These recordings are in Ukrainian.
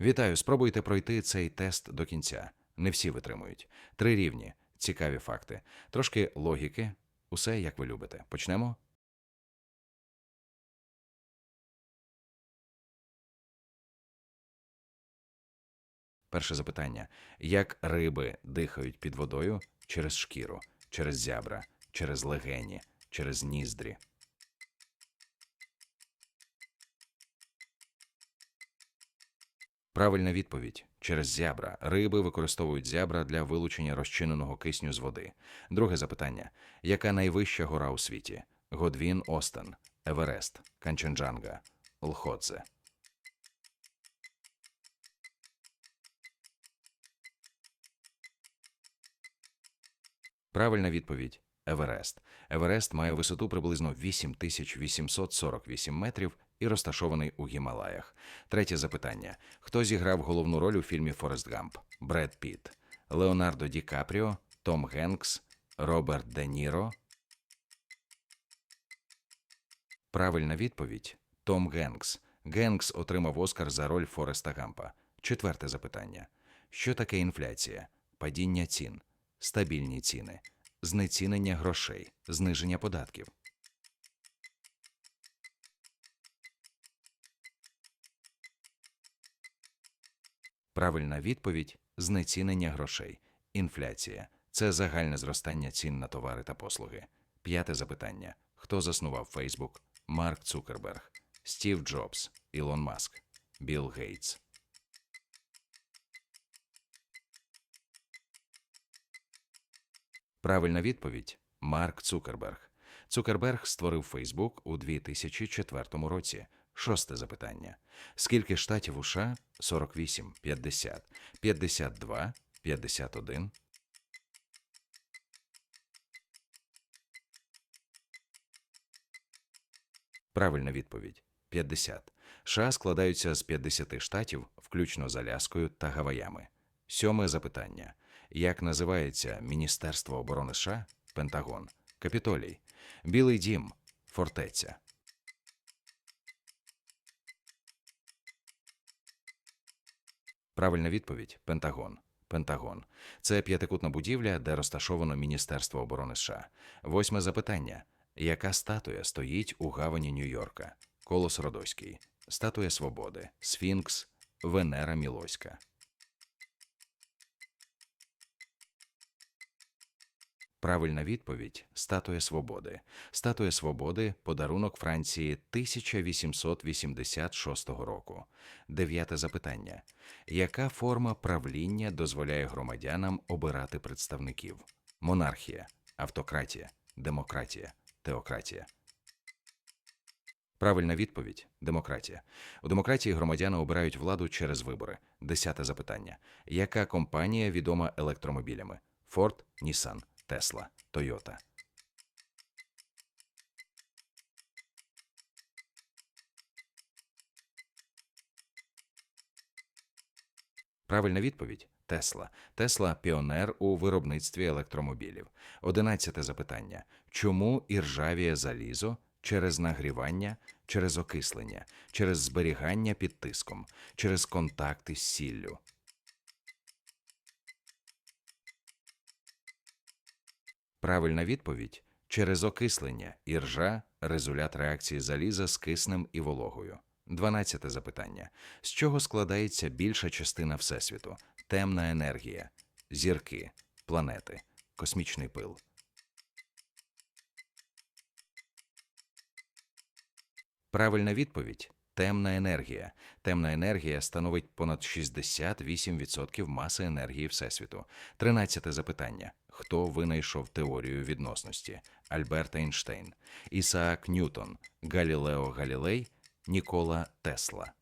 Вітаю, спробуйте пройти цей тест до кінця. Не всі витримують. Три рівні, цікаві факти, трошки логіки, усе як ви любите. Почнемо? Перше запитання: як риби дихають під водою через шкіру, через зябра, через легені, через ніздрі? Правильна відповідь через зябра. Риби використовують зябра для вилучення розчиненого кисню з води. Друге запитання: яка найвища гора у світі? Годвін Остен, Еверест, Канченджанга, Лхотзе. Правильна відповідь Еверест. Еверест має висоту приблизно 8848 метрів і розташований у Гімалаях. Третє запитання: хто зіграв головну роль у фільмі Форест Гамп? Бред Піт, Леонардо Ді Капріо, Том Генкс, Роберт Де Ніро. Правильна відповідь Том Генкс. Генкс отримав Оскар за роль Фореста Гампа. Четверте запитання: що таке інфляція? Падіння цін, стабільні ціни, знецінення грошей, зниження податків. Правильна відповідь знецінення грошей. Інфляція це загальне зростання цін на товари та послуги. П'яте запитання: хто заснував Фейсбук? Марк Цукерберг, Стів Джобс, Ілон Маск, Білл Гейтс. Правильна відповідь Марк Цукерберг. Цукерберг створив Фейсбук у 2004 році. Шосте запитання. Скільки штатів у США? 48, 50, 52, 51. Правильна відповідь 50. США складаються з 50 штатів, включно з Аляскою та Гаваями. Сьоме запитання. Як називається Міністерство оборони США? Пентагон, Капітолій, Білий дім, Фортеця. Правильна відповідь Пентагон. Пентагон. Це п'ятикутна будівля, де розташовано Міністерство оборони США. Восьме запитання. Яка статуя стоїть у гавані Нью-Йорка? Колос Родоський, Статуя Свободи, Сфінкс, Венера Мілоська. Правильна відповідь Статуя Свободи. Статуя Свободи подарунок Франції 1886 року. Дев'яте запитання. Яка форма правління дозволяє громадянам обирати представників? Монархія, автократія, демократія, теократія. Правильна відповідь демократія. У демократії громадяни обирають владу через вибори. Десяте запитання. Яка компанія відома електромобілями? Форд, Нісан, Тесла, Тойота. Правильна відповідь Тесла. Тесла піонер у виробництві електромобілів. Одинадцяте запитання. Чому іржавіє залізо через нагрівання, через окислення, через зберігання під тиском, через контакти з сіллю? Правильна відповідь через окислення. Іржа результат реакції заліза з киснем і вологою. Дванадцяте запитання. З чого складається більша частина Всесвіту? Темна енергія, зірки, планети, космічний пил. Правильна відповідь темна енергія. Темна енергія становить понад 68% маси енергії Всесвіту. Тринадцяте запитання. Хто винайшов теорію відносності? Альберт Ейнштейн, Ісаак Ньютон, Галілео Галілей, Нікола Тесла.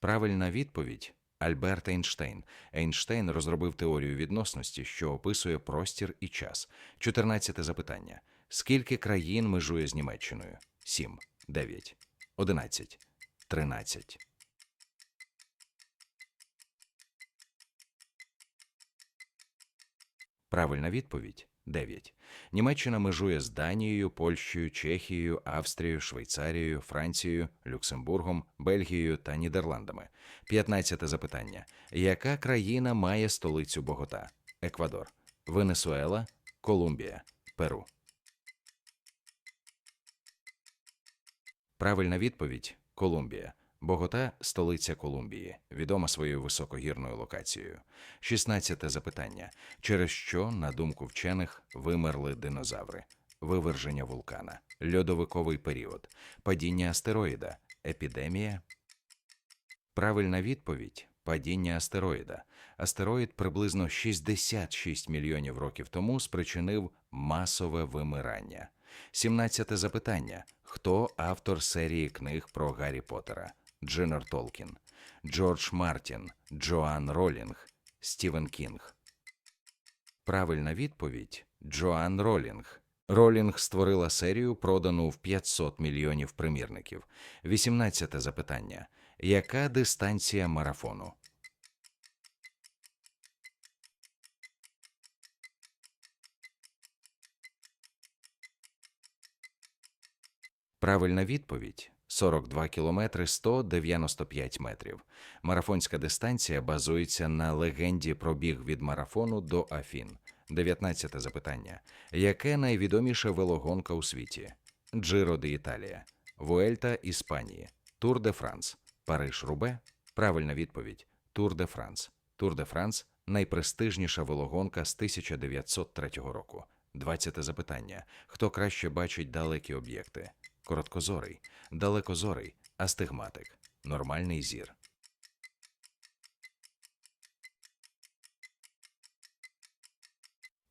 Правильна відповідь Альберт Ейнштейн. Ейнштейн розробив теорію відносності, що описує простір і час. 14 запитання. Скільки країн межує з Німеччиною? 7, 9, 11, 13. Правильна відповідь 9. Німеччина межує з Данією, Польщею, Чехією, Австрією, Швейцарією, Францією, Люксембургом, Бельгією та Нідерландами. 15 запитання. Яка країна має столицю Богота? Еквадор, Венесуела, Колумбія, Перу. Правильна відповідь Колумбія. Богота столиця Колумбії, відома своєю високогірною локацією. 16 запитання. Через що, на думку вчених, вимерли динозаври? Виверження вулкана, льодовиковий період, падіння астероїда, епідемія. Правильна відповідь падіння астероїда. Астероїд приблизно 66 мільйонів років тому спричинив масове вимирання. 17 запитання. Хто автор серії книг про Гаррі Поттера? Джинер Толкін, Джордж Мартін, Джоан Ролінг, Стівен Кінг. Правильна відповідь Джоан Ролінг. Ролінг створила серію, продану в 500 мільйонів примірників. 18 запитання. Яка дистанція марафону? Правильна відповідь 42 кілометри 195 метрів. Марафонська дистанція базується на легенді про біг від марафону до Афін. 19 запитання. Яке найвідоміша велогонка у світі? Джиро де Італія, Вуельта Іспанії, Тур де Франс, Париж Рубе? Правильна відповідь Тур де Франс. Тур де Франс найпрестижніша велогонка з 1903 року. 20 запитання. Хто краще бачить далекі об'єкти? Короткозорий, далекозорий, астигматик, нормальний зір.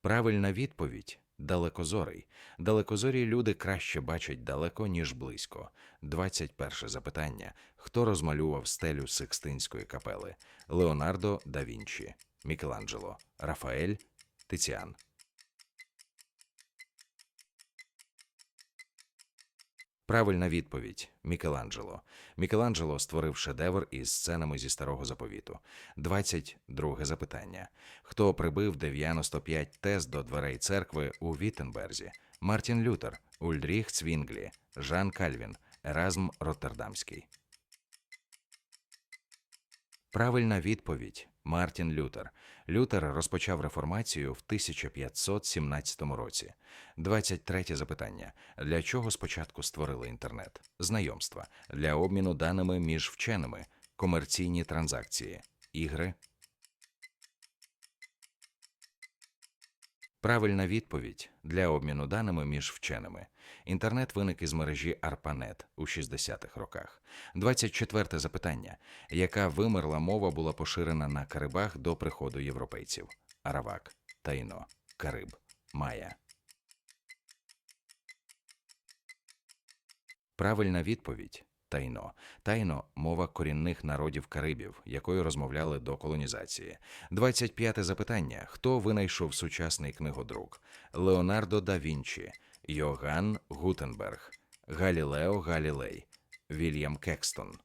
Правильна відповідь далекозорий. Далекозорі люди краще бачать далеко, ніж близько. 21 запитання. Хто розмалював стелю Сикстинської капели? Леонардо да Вінчі, Мікеланджело, Рафаель, Тиціан. Правильна відповідь Мікеланджело. Мікеланджело створив шедевр із сценами зі старого заповіту. 22 запитання. Хто прибив 95 тез до дверей церкви у Віттенберзі? Мартін Лютер, Ульдріх Цвінглі, Жан Кальвін, Еразм Роттердамський. Правильна відповідь Мартін Лютер. Лютер розпочав реформацію в 1517 році. 23 запитання: для чого спочатку створили інтернет? Знайомства для обміну даними між вченими, комерційні транзакції, ігри. Правильна відповідь для обміну даними між вченими. Інтернет виник із мережі ARPANET у 60-х роках. 24 запитання: яка вимерла мова була поширена на Карибах до приходу європейців? Аравак, Тайно, Кариб, Майя. Правильна відповідь Тайно. Тайно мова корінних народів Карибів, якою розмовляли до колонізації. 25 запитання: хто винайшов сучасний книгодрук? Леонардо да Вінчі, Йоган Гутенберг, Галілео Галілей, Вільям Кекстон.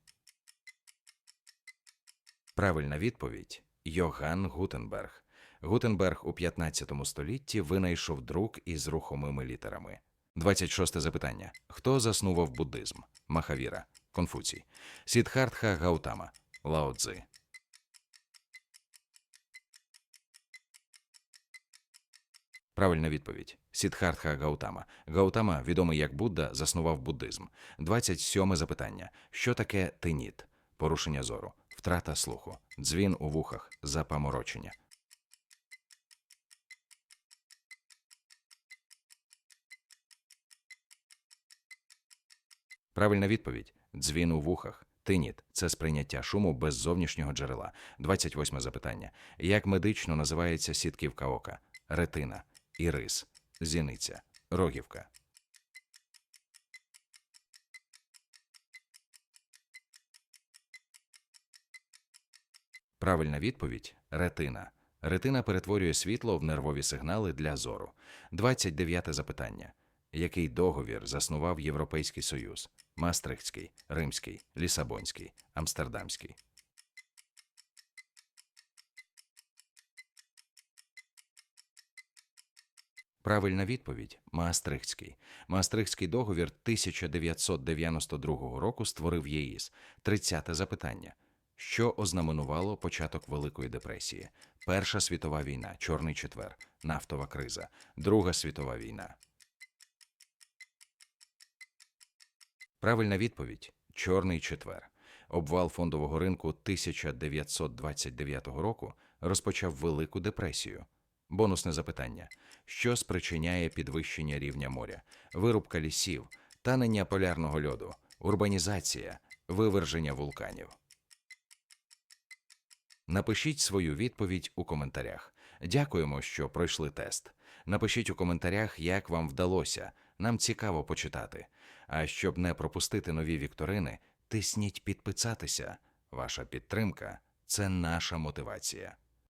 Правильна відповідь Йоган Гутенберг. Гутенберг у 15 столітті винайшов друк із рухомими літерами. 26 запитання. Хто заснував буддизм? Махавіра, Конфуцій, Сідхартха Гаутама, Лао Цзи. Правильна відповідь. Сідхартха Гаутама. Гаутама, відомий як Будда, заснував буддизм. 27 запитання. Що таке тиніт? Порушення зору, втрата слуху, дзвін у вухах, запаморочення. Правильна відповідь дзвін у вухах. Тиніт це сприйняття шуму без зовнішнього джерела. 28 запитання. Як медично називається сітківка ока? Ретина, ірис, зіниця, рогівка. Правильна відповідь ретина. Ретина перетворює світло в нервові сигнали для зору. 29 запитання. Який договір заснував Європейський Союз? Мастрихтський, Римський, Лісабонський, Амстердамський. Правильна відповідь Маастрихтський. Маастрихтський договір 1992 року створив ЄС. 30 запитання. Що ознаменувало початок Великої депресії? Перша світова війна, Чорний четвер, нафтова криза, Друга світова війна. Правильна відповідь Чорний четвер. Обвал фондового ринку 1929 року розпочав Велику депресію. Бонусне запитання: що спричиняє підвищення рівня моря? Вирубка лісів, танення полярного льоду, урбанізація, виверження вулканів. Напишіть свою відповідь у коментарях. Дякуємо, що пройшли тест. Напишіть у коментарях, як вам вдалося. Нам цікаво почитати. А щоб не пропустити нові вікторини, тисніть підписатися. Ваша підтримка це наша мотивація.